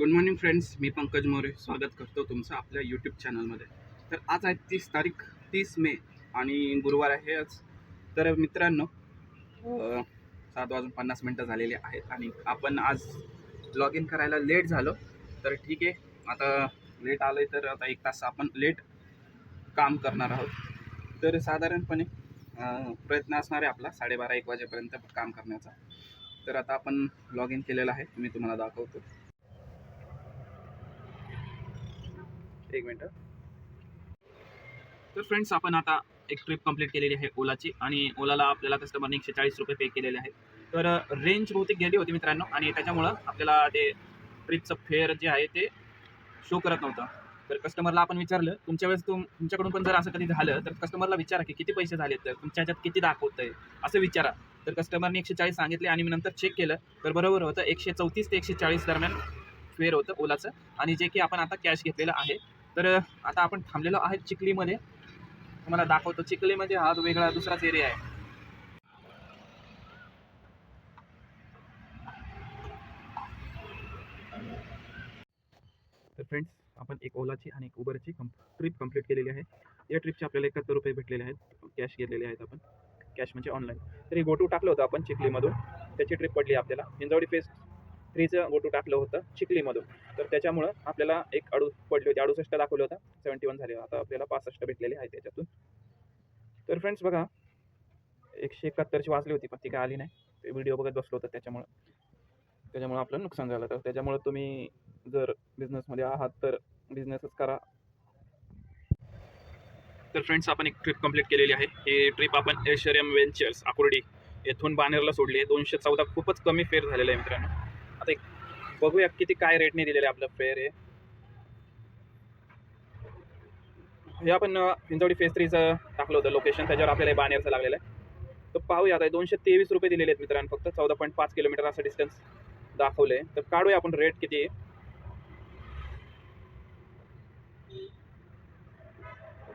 Good morning friends मी पंकज मोरे स्वागत करतो तुमचं आपल्या यूट्यूब चॅनलमध्ये तर आज आहे तीस तारीख तीस मे आणि गुरुवार आहे आज. तर मित्रांनो सात वाजून पन्नास मिनटं झालेली आहेत आणि आपण आज लॉग इन करायला लेट झालो. तर ठीक आहे आता लेट आलं तर आता एक तास आपण लेट काम करणार आहोत. तर साधारणपणे प्रयत्न असणार आहे आपला साडेबारा एक वाजेपर्यंत काम करण्याचा. तर आता आपण लॉग इन केलेलं आहे मी तुम्हाला दाखवतो. एक मिनटं. तर फ्रेंड्स आपण आता एक ट्रिप कंप्लीट केलेली आहे ओलाची आणि ओलाला आपल्याला कस्टमरने एकशे चाळीस रुपये पे केलेले आहे तर रेंज बहुतेक गेली होती मित्रांनो आणि त्याच्यामुळं आपल्याला ते ट्रिपचं फेअर जे आहे ते शो करत नव्हतं. तर कस्टमरला आपण विचारलं तुमच्या वेळेस तुम तुमच्याकडून पण जर असं कधी झालं तर कस्टमरला विचारा की किती पैसे झाले तर तुमच्या ह्याच्यात किती दाखवतं आहे असं विचारा. तर कस्टमरने एकशे चाळीस सांगितले आणि मी नंतर चेक केलं तर बरोबर होतं एकशे चौतीस ते एकशे चाळीस दरम्यान फेअर होतं ओलाचं. आणि जे की आपण आता कॅश घेतलेलं आहे तर आता आपण थांबलेलो आहे चिखलीमध्ये. तुम्हाला दाखवतो चिखलीमध्ये हा वेगळा दुसराच एरिया आहे. तर फ्रेंड्स आपण एक ओलाची आणि एक उबरची कं ट्रिप कंप्लीट केलेली आहे. या ट्रिपचे आपल्याला एकाहत्तर रुपये भेटलेले आहेत. कॅश घेतलेले आहेत आपण. कॅश म्हणजे ऑनलाईन तर हे गोटू टाकलं होतं आपण चिखलीमधून. त्याची ट्रिप पडली आपल्याला. हिंजवडी फेस थ्रीचं गोटू टाकलं होतं चिखलीमधून. तर त्याच्यामुळं आपल्याला एक अडू पडली होती. अडुसष्ट दाखवलं होतं. सेवन्टी वन झाले. आता आपल्याला पासष्ट भेटलेले आहे त्याच्यातून. तर फ्रेंड्स बघा एकशे एकाहत्तरची वाचली होती पण ती काय आली नाही. ते व्हिडिओ बघत बसलो होतं त्याच्यामुळं. त्याच्यामुळं आपलं नुकसान झालं. तर त्याच्यामुळं तुम्ही जर बिझनेसमध्ये आहात तर बिझनेसच करा. तर फ्रेंड्स आपण एक ट्रिप कंप्लीट केलेली आहे. ही ट्रिप आपण एशरियम वेंचर्स आकुर्डी येथून बानेरला सोडली आहे. दोनशे चौदा खूपच कमी फेअर झालेलं आहे मित्रांनो. एक बघूया किती काय रेटने दिलेलं आहे आपलं फेअर आहे हे आपण हिंजवडी फेस थ्रीचं टाकलं होतं लोकेशन त्याच्यावर आपल्याला बानेरचं लागलेलं आहे. तर पाहूया आता दोनशे तेवीस रुपये दिलेले आहेत मित्रांनो फक्त चौदा पॉईंट पाच किलोमीटर असं डिस्टन्स दाखवलं आहे तर काढूया आपण रेट किती आहे.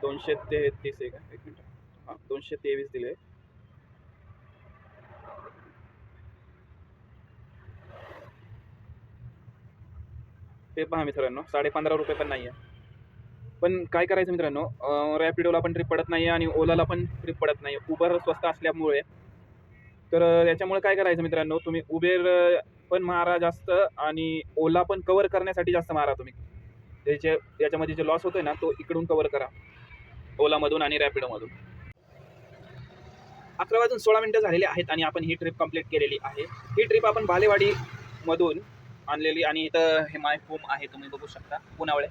दोनशे तेहतीस आहे का? एक मिनिट. हां दोनशे तेवीस दिले. ते पहा मित्रांनो साडे पंधरा रुपये पण नाही आहे पण काय करायचं मित्रांनो रॅपिडोला पण ट्रिप पडत नाही आणि ओलाला पण ट्रिप पडत नाही उबर स्वस्त असल्यामुळे. तर याच्यामुळे काय करायचं मित्रांनो तुम्ही उबेर पण मारा जास्त आणि ओला पण कवर करण्यासाठी जास्त मारा तुम्ही. त्याचे याच्यामध्ये जे लॉस होतोय ना तो इकडून कवर करा. ओलामधून आणि रॅपिडोमधून अकरा वाजून सोळा मिनटं झालेले आहेत आणि आपण ही ट्रिप कंप्लीट केलेली आहे. ही ट्रिप आपण बालेवाडीमधून आणलेली आणि इथं हे माय होम आहे तुम्ही बघू शकता. पुनावळे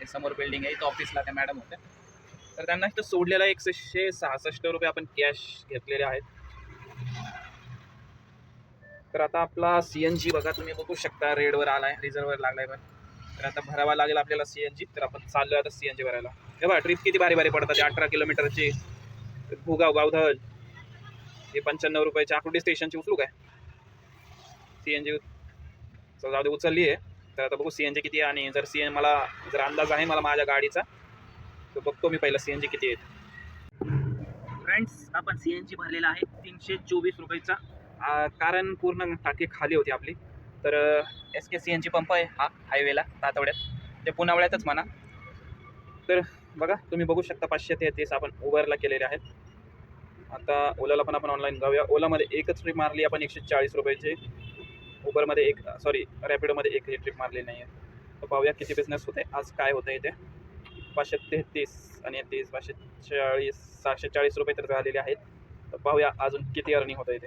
हे समोर बिल्डिंग आहे. इथं ऑफिसला त्या मॅडम होत्या. तर त्यांना इथं सोडलेला एकशे सहासष्ट रुपये आपण कॅश घेतलेले आहेत. तर आता आपला सी एन जी बघा तुम्ही बघू शकता. रेडवर आलाय रिझर्वर लागलाय पण तर आता भरावा लागेल आपल्याला सी एन जी तर आपण चाललोय आता सी एन जी भरायला. हे बघा ट्रिप किती भारी भारी पडतात अठरा किलोमीटरची. भुगाव गावधळ हे पंच्याण्णव रुपयाच्या आकुर्डी स्टेशनची उचलू काय? सी एन जी जाऊ दे उचलली आहे तर आता बघू सी एन जी किती आहे आणि जर सी एन मला जर अंदाज आहे मला माझ्या गाडीचा तर बघतो मी पहिला सी एन जी किती आहे. फ्रेंड्स आपण सी एन जी भरलेला आहे तीनशे चोवीस रुपयेचा. कारण पूर्ण टाकी खाली होती आपली. तर S K C N G pump आहे हा हायवेला तातवड्यात. ते पुनावळ्यातच म्हणा. तर बघा तुम्ही बघू शकता पाचशे तेहतीस आपण उबरला केलेले आहेत. आता ओलाला पण आपण ऑनलाईन जाऊया. ओलामध्ये एकच ट्रीप मारली आपण एकशे चाळीस रुपयाची. उबरमध्ये एक सॉरी रॅपिडोमध्ये एक ट्रिप मारली नाही आहे तर पाहूया किती बिझनेस होते. आज काय होतं इथे? पाचशे तेहतीस आणि तीस पाचशे चाळीस सहाशे चाळीस रुपये तर झालेले आहेत. तर पाहूया अजून किती अर्निंग होतं इथे.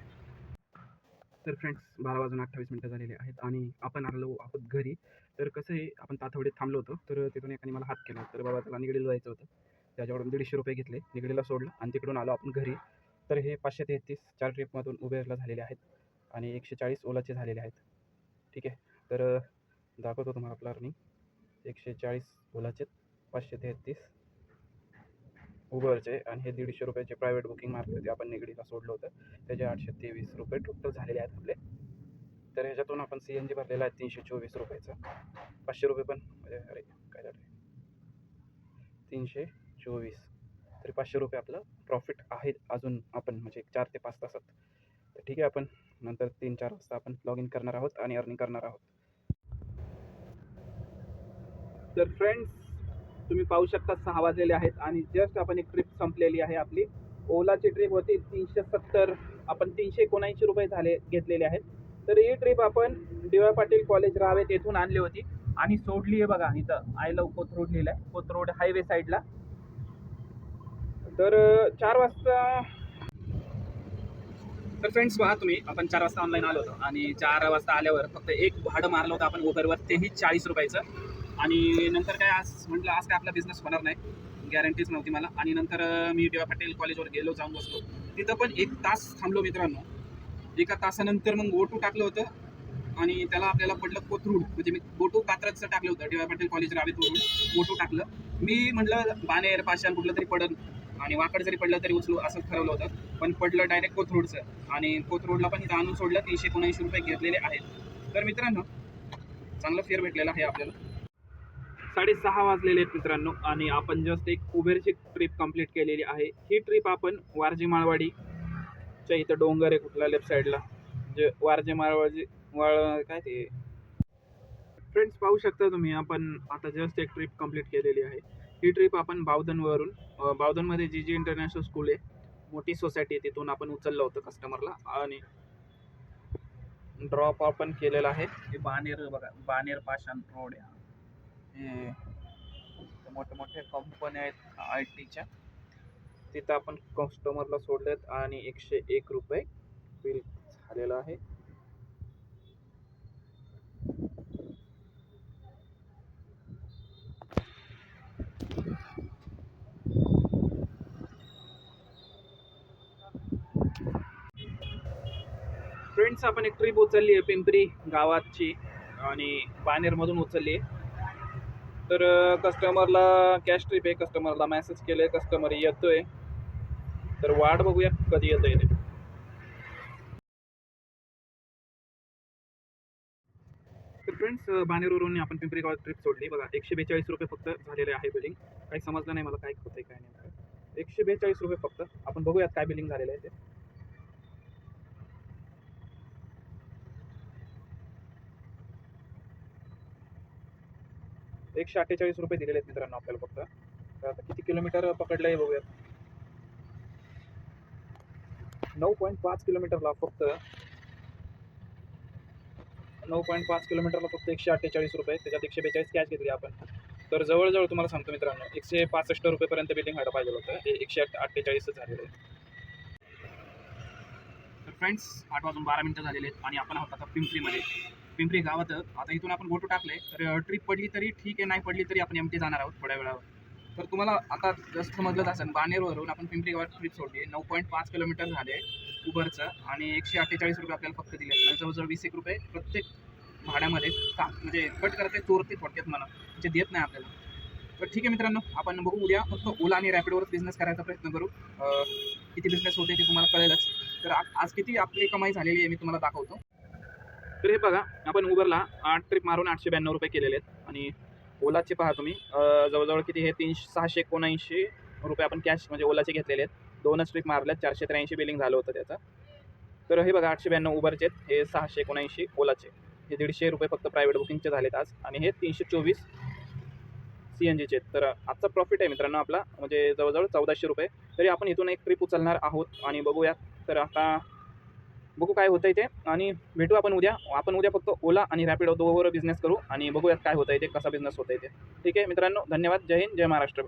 तर फ्रेंड्स बारा वाजून अठ्ठावीस मिनटं झालेले आहेत आणि आपण आलो आहोत घरी. तर कसं आहे आपण तातवडीत थांबलो होतो. तर तिथून एकाने मला हात केला. तर बाबा त्याला निगडीला जायचं होतं. त्याच्याकडून दीडशे रुपये घेतले. निगडीला सोडलं आणि तिकडून आलो आपण घरी. तर हे पाचशे तेहतीस चार ट्रिपमधून उबेरला झालेले आहेत. आणि एकशे चाळीस ओलाचे झालेले आहेत. ठीक आहे. तर दाखवतो तुम्हाला आपला अर्निंग एकशे चाळीस ओलाचे पाचशे तेहतीस उबरचे आणि हे दीडशे रुपयाचे प्रायव्हेट बुकिंग मारले होते. आपण निगडीला सोडलं होतं. त्याचे आठशे तेवीस रुपये टोटल झालेले आहेत आपले. तर ह्याच्यातून आपण सी एन जी भरलेला आहे तीनशे चोवीस रुपयाचा. पाचशे रुपये पण म्हणजे अरे काय झालं तीनशे चोवीस. तरी पाचशे रुपये आपलं प्रॉफिट आहे अजून आपण म्हणजे चार ते पाच तासात. तर ठीक आहे आपण नंतर तीन चार वाजता आपण लॉग इन करणार आहोत आणि अर्निंग करणार आहोत. तर फ्रेंड्स तुम्ही पाहू शकता सहा वाजलेले आहेत आणि जस्ट आपण एक ट्रिप संपलेली आहे आपली. ओलाची ट्रिप होती तीनशे सत्तर आपण तीनशे एकोणऐंशी रुपये झाले घेतलेले आहेत. तर ही ट्रिप आपण D Y Patil college Ravet येथून आणली होती आणि सोडली आहे बघा इथं. आय लव कोथरोड लिहिलं आहे कोथरोड हायवे साईडला तर चार वाजता तर फ्रेंड्स पहा तुम्ही आपण चार वाजता ऑनलाईन आलो होतो आणि चार वाजता आल्यावर फक्त एक भाडं मारलं होतं आपण उबरवर तेही चाळीस रुपयाचं. आणि नंतर काय आज म्हटलं आज काय आपला बिझनेस होणार नाही. गॅरंटीच नव्हती मला. आणि नंतर मी डी वाय पाटील कॉलेजवर गेलो जाऊन बसलो तिथं पण एक तास थांबलो मित्रांनो. एका तासानंतर मग गोटू टाकलं होतं आणि त्याला आपल्याला पडलं कोथरूड. म्हणजे मी गोटू कात्रजचं टाकलं होतं. डी वाय पाटील कॉलेज रावेतवरून गोटू टाकलं. मी म्हटलं बाणेर पाषाण कुठलं तरी पडन. आणि वाकड जरी पडलं तरी उचलू असं ठरवलं होतं. पण पडलं डायरेक्ट कोथरूडचं. आणि कोथरूडला पण इथं आणून सोडलं तीनशे एकोणऐंशी रुपये घेतलेले आहेत. तर मित्रांनो चांगलं फेअर भेटलेलं आहे आपल्याला. साडेसहा वाजलेले आहेत मित्रांनो आणि आपण जस्ट एक उबेरची ट्रिप कंप्लीट केलेली आहे. ही ट्रिप आपण वारजी माळवाडीच्या इथं डोंगर आहे कुठला लेफ्ट साईडला जे म्हणजे वारजे माळवाजी वाळ काय ते? फ्रेंड्स पाहू शकता तुम्ही आपण आता जस्ट एक ट्रिप कंप्लीट केलेली आहे. ही ट्रिप आपण बावधनवरून बावधनमध्ये जी जी इंटरनॅशनल स्कूल आहे मोठी सोसायटी आहे तिथून आपण उचललं होतं कस्टमरला आणि ड्रॉप आपण केलेला आहे. हे बानेर बघा बानेर पाषाण रोड आहे हे. मोठे मोठे कंपन्या आहेत आय टीच्या तिथं आपण कस्टमरला सोडलेत आणि एकशे एक रुपये बिल झालेलं आहे. फ्रेंड्स आपण एक ट्रिप उचलली आहे पिंपरी गावाची आणि बानेरमधून उचलली आहे. तर कस्टमरला कॅश ट्रिप आहे. कस्टमरला मेसेज केलं आहे कस्टमर येतोय. तर वाट बघूया कधी येतोय ते. तर फ्रेंड्स बानेरवरून आपण पिंपरी गावात ट्रिप सोडली. बघा एकशे बेचाळीस रुपये फक्त झालेले आहे बिलिंग काही समजलं नाही मला काय होतंय काय नाही एकशे बेचाळीस रुपये फक्त. आपण बघूयात काय बिलिंग झालेलं आहे ते. एकशे अठ्ठेचाळीस रुपये दिलेले आहेत मित्रांनो आपल्याला फक्त. तर आता किती किलोमीटर पकडलं आहे बघूयात. नऊ पॉईंट पाच किलोमीटरला फक्त. नऊ पॉईंट पाच किलोमीटरला फक्त एकशे अठ्ठेचाळीस रुपये त्याच्यात एकशे बेचाळीस कॅश घेतली आपण. तर जवळजवळ तुम्हाला सांगतो मित्रांनो एकशे पासष्ट रुपयेपर्यंत बिलिंग व्हायला पाहिजे होतं. हे एकशे अठ्ठ अठ्ठेचाळीसच झालेलं आहे. तर फ्रेंड्स आठ वाजून बारा मिनटं झालेले आहेत आणि आपण आहोत आता पिंपरीमध्ये. पिंपरी गावात आता इथून आपण गोटू टाकले तर ट्रिप पडली तरी ठीक आहे नाही पडली तरी आपण एम टी जाणार आहोत थोड्या वेळावर. तर तुम्हाला आता जस्ट समजलंच असेल बानेरवरून आपण पिंपरी गावात ट्रिप सोडली नऊ पॉईंट पाच किलोमीटर झाले उबरचं आणि एकशे अठ्ठेचाळीस रुपये आपल्याला फक्त दिले म्हणजे जवळजवळ वीस एक रुपये प्रत्येक भाड्यामध्ये का म्हणजे कट करते चोरते थोडक्यात मला. म्हणजे देत नाही आपल्याला. तर ठीक आहे मित्रांनो आपण बघू उद्या फक्त ओला आणि रॅपिडवर बिझनेस करायचा प्रयत्न करू. किती बिझनेस होते ते तुम्हाला कळेलच. तर आज किती आपली कमाई झालेली आहे मी तुम्हाला दाखवतो. तर हे बघा आपण उबरला आठ ट्रिप मारून आठशे ब्याण्णव रुपये केलेले आहेत. आणि ओलाचे पहा तुम्ही जवळजवळ किती हे तीनशे सहाशे एकोणऐंशी रुपये आपण कॅश म्हणजे ओलाचे घेतलेले आहेत. दोनच ट्रिप मारल्यात चारशे त्र्याऐंशी बिलिंग झालं होतं त्याचं. तर हे बघा आठशे ब्याण्णव उबरचे आहेत हे सहाशे एकोणऐंशी ओलाचे हे दीडशे रुपये फक्त प्रायव्हेट बुकिंगचे झालेत आज. आणि हे तीनशे चोवीस सी एन जीचे आहेत. तर आजचा प्रॉफिट आहे मित्रांनो आपला म्हणजे जवळजवळ चौदाशे रुपये. तरी आपण इथून एक ट्रिप उचलणार आहोत आणि बघूया. तर आता बघू काय होतं ते. आणि भेटू आपण उद्या. आपण उद्या फक्त ओला आणि रॅपिडो दोघांवर बिझनेस करू आणि बघूयात काय होतं ते कसा बिझनेस होतं ते. ठीक आहे मित्रांनो धन्यवाद. जय हिंद जय महाराष्ट्र.